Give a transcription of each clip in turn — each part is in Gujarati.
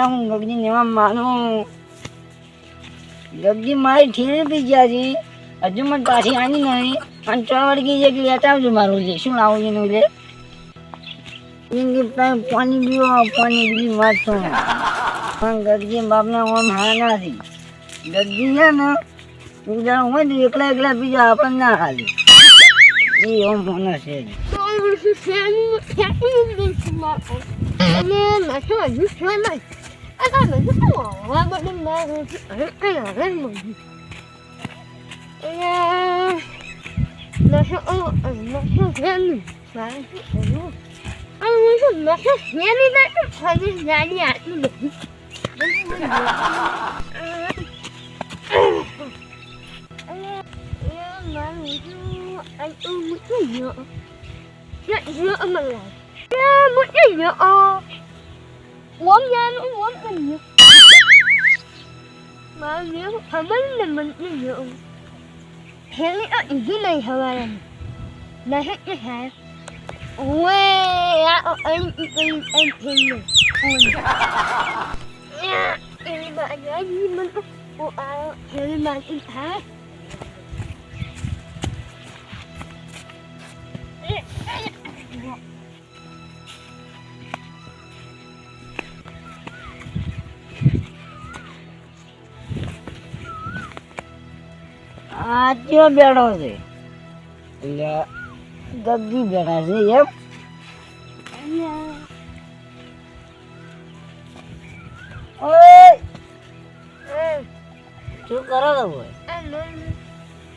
અને હું ગગજી એમાં માનું. ગગજી મારી ઠીરે પી ગયા છે. હજુ મને પાછી આની નહીં. અને ચો વળગી છે લેતા આવજો મારું લે શું લાવું છે લે? પાણી પીવો, પાણી બીજી વાત પણ ગગજી બાપના ઓમ હા નથી ગગજી છે ને બીજા હોય ને, એકલા એકલા બીજા આપણને ના ખાલી એ ઓમ મને છે. Efendim ne var? Benim ben kıyarım mı? Ya nasıl olur? Nasıl gelir? Nasıl olur? Ama nasıl nasıl gelir? Nasıl kalır? Yani yardım edin. Anh ưng một cái nhựa Nhận nhựa mà là Một cái nhựa uống ra nó uống mình nhiều mà nếu hả mấy là mình đi nhiều thế lý ở dưới này hả bà? Này là hết cái hả? Ui à, em em em em em này ui em bà nhớ gì mình. Ủa à thế mà em hả? આ બેડો છે એટલે ગગી બેડા છે એમ ઓય શું કરો છો ભાઈ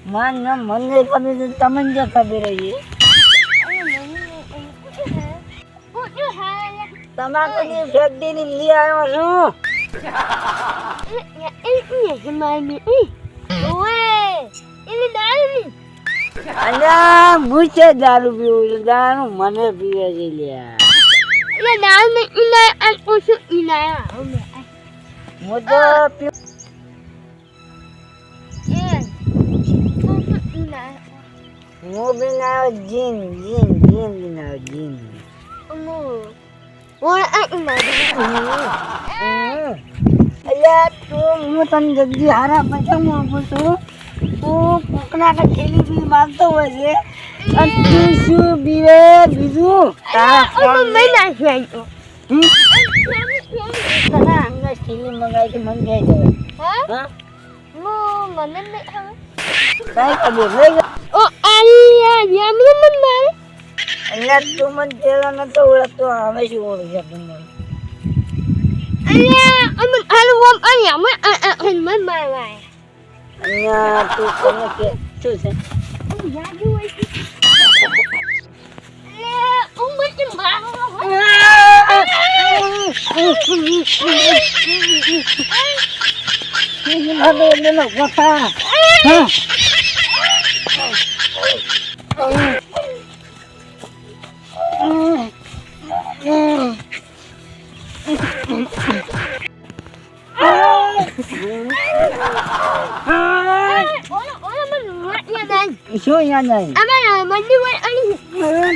માન ના મને ખબર છે તમને જે ખબર છે તમાકુ ની ફેક્ટરી લઈ આવ્યો છું અને હું છે દારૂ પીવું દારૂ મને પીવે છે લ્યા. હું તો હું બી ના જીન જીન જીન. બી ના જીન અલ્યા તું હું તને જલ્દી હારા પૈસા આપું છું. તું કોકના કે થેલી બી માગતો હોય છે. અને તું શું બીવે? બીજું? તારા ફોન? તને થેલી મંગાવી મને દે? હા? કઈ ખબર લઈ ગયો Oh, ayah, dia belum menang. અલ્યા તું મને નતો ઓળખતો હવે શું ઓળખે તું મને અલ્યા aman ada wam ayah, મન akan menang. અહીંયા તું તને કે શું છે Oh, ya juga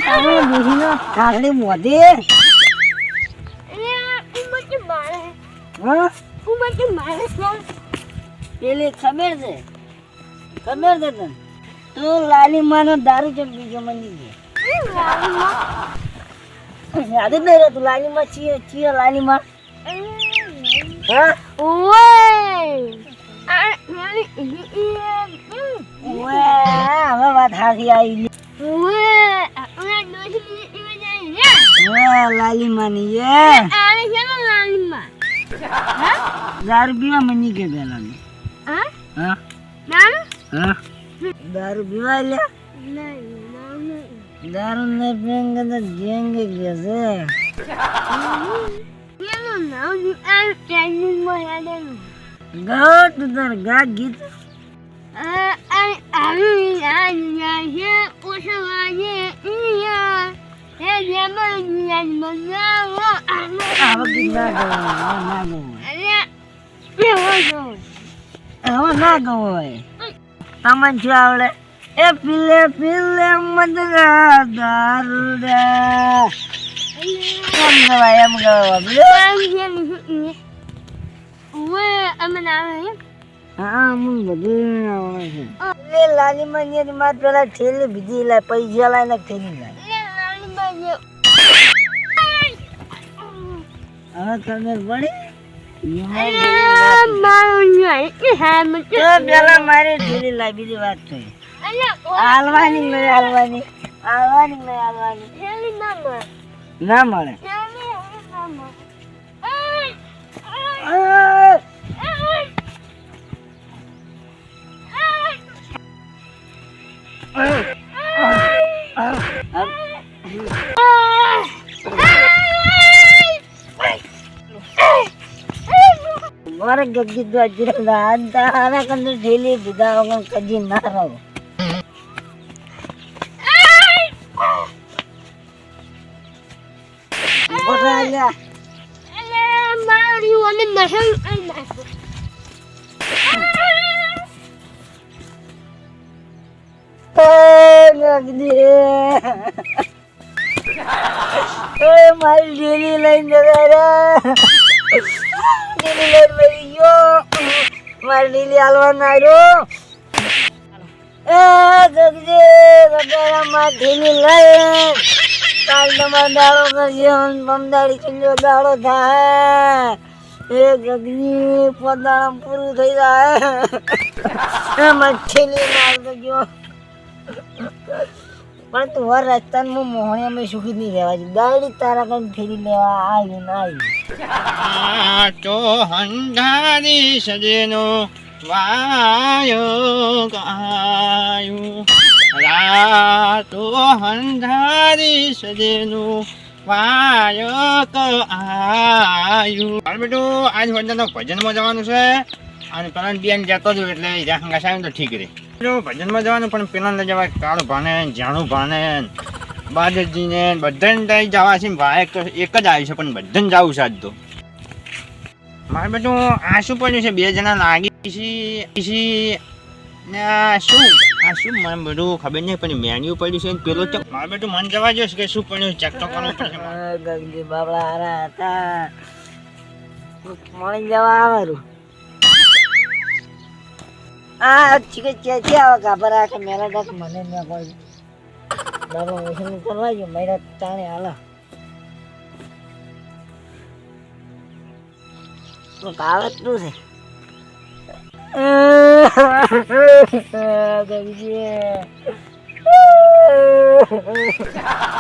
તારે બેસીને કાકડી મોઢે. Ayah, um macam mana? હા. Um macam mana? પેલી ખબર છે? ખબર છે તને? તું લાલી માનો દારૂ ચમ બીજો ગયો યાદ જ નહીં તું લાલી માં છીએ છીએ લાલી માં. હા. Ah, હવે વાત હાથી આવી લાલી માની? દારૂ પીવા મની કે પેલા દારૂ પીવા લે. દારૂ ને પીએંગે તો જેંગે કે છે Dia lu nak di ગા તું તાર ગા ગીત Ah, તમને શું આવડે એ પીલે પીલે મદરા દારૂ રે એમ ગવાય એમ ગવાય બોલો ના આવે હા હું બધું આવડે છે લે લાલી માં માર પેલા ઠેલી બીજી લાય પૈસા લાય ને ઠેલી લાય હવે ખબર પડી પેલા મારી લાય બીજી વાત થઈ હાલવાની નહીં હાલવાની હાલવાની નહીં હાલવાની ના મળે ગગી તો અજરા ಅಂತ કંદર ಡೈಲಿ બોલા લ્યા. ઓય મારી ડેલી લઈને જતા ડેલી લઈને ગયો. મારી લીલી હાલવાનો આવ્યો એ ગગજે ગગરા માં ઢીલી લઈ કાલ તમારો દાડો કરશે બમદાડી ચીલ્યો દાડો પૂરું થઈ જાય. પણ તું હર રસ્તામાં મોહણી અમે સુખી નહીં રહેવા છે દાડી તારા કઈ ફેરી લેવા આવી ને આવી. તો હંધારી સજેનો વાયો ગાયો. રાતો હંધારી સજેનો વાયો આયુ આજ વંદનનો ભજનમાં જવાનું છે. અને પેલા બેન જતો હતો એટલે હંગાસાયું તો ઠીક રે ભજનમાં જવાનું, પણ પેલા ને જવાય કાળું ભાને જાણું ભાને બાદરજીને બધાને ત્યાં જવા છે ભાઈ, એક જ આવ્યું છે, પણ બધાને જવું છે આજ તો. મારે બેટું આ શું પડ્યું છે, બે જણા લાગી છે શું? આ શું મને બધું ખબર નહીં, પણ મેન્યુ પડ્યું છે પેલો ચક મારે બધું મન જવા જોઈએ કે શું પડ્યું ચેક તો કરવું પડશે ગંગી બાબડા હતા. મળી જવા આવારું. આ ચીકે ચે ચે આવા કાપર કે મેરા ડક મને ન કોઈ બાબા ઓછું કરવા જો મેરા તાણે આલા તો કાવતનું છે. અરે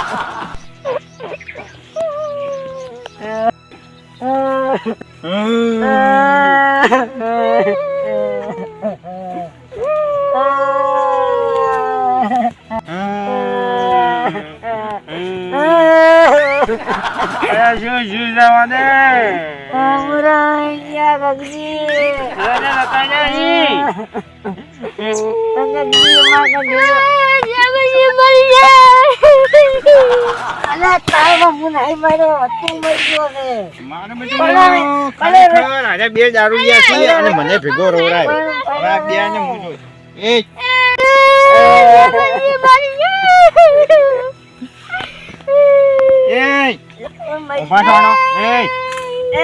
શું જવા દે મારે બેટું ભલે, ખરેખર આજે બે દારૂડિયા છે અને મને ભેગો હવે આ બે ને હું એ ઊભા થવાનો એ એ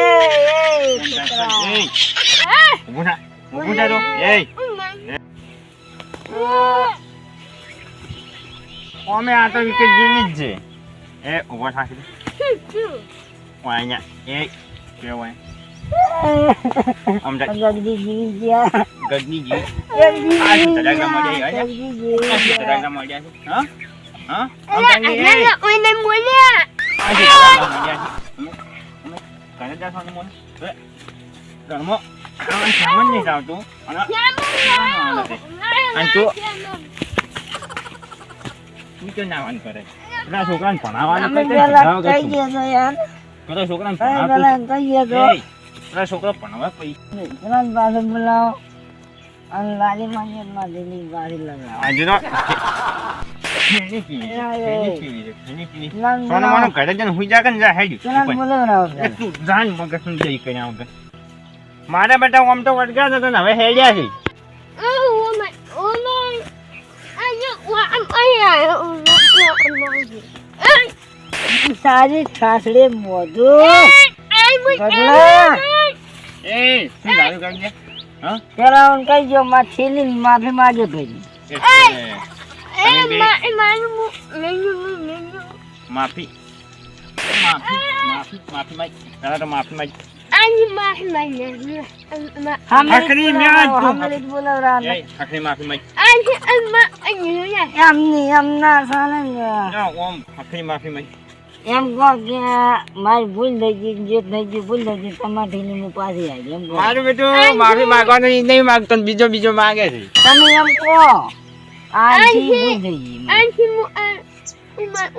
ઊભું થા ઊભું થા તો. એ અમે આ તો વિકેટ જેવી જ છે. એ ઊભો થા કીધું ઓય અહીંયા એ કેવો મળી આમ જા ગગની જી આ શું તડાગા મળ્યા છોકરાને ભણાવવાનું? પેલા છોકરા ભણાવવા પૈસા બોલાવો અને લાલી માં ગાડી લગાવો આજે તો ફેની પીવી છે, ફેની પીવી છે, ફેની પીવી. ના, સોનું ઘરે જઈને હુઈ જાગન જા એ તું જાન મગજનું જઈ કર્યા વગર. મારા બેટા આમ તો વડગા હતા ને હવે હેડ્યા છે સારી મોઢું ગગલા એ શું હા પેલા કહી જો માં થેલી માફી માગે ભાઈ માફી માફી માફી માફી પહેલા તો માફી માફી મારી ભૂલ થઈ ગઈ જે થઈ ગઈ ભૂલ થઈ ગઈ તમારી હું પાછી આવી એમ કહો મારું બેટું માફી માગવાનું નહીં માગતો બીજો બીજો માગે છે તમે એમ કહો આજી ભૂલ થઈ ગઈ આની મુ ઉમા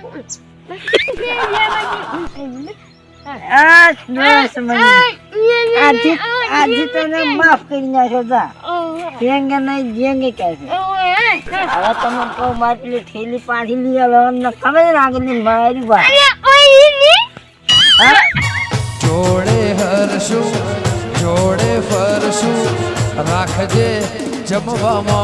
આજી આજી તને માફ કરી નાખ્યો તા જેંગે નહીં જેંગે કહે છે હવે તમે કહો મારી પેલી થેલી પાછી લઈ આવો અમને ખબર આગળની મારી વાત જોડે હરશું જોડે ફરશું રાખજે જમવામાં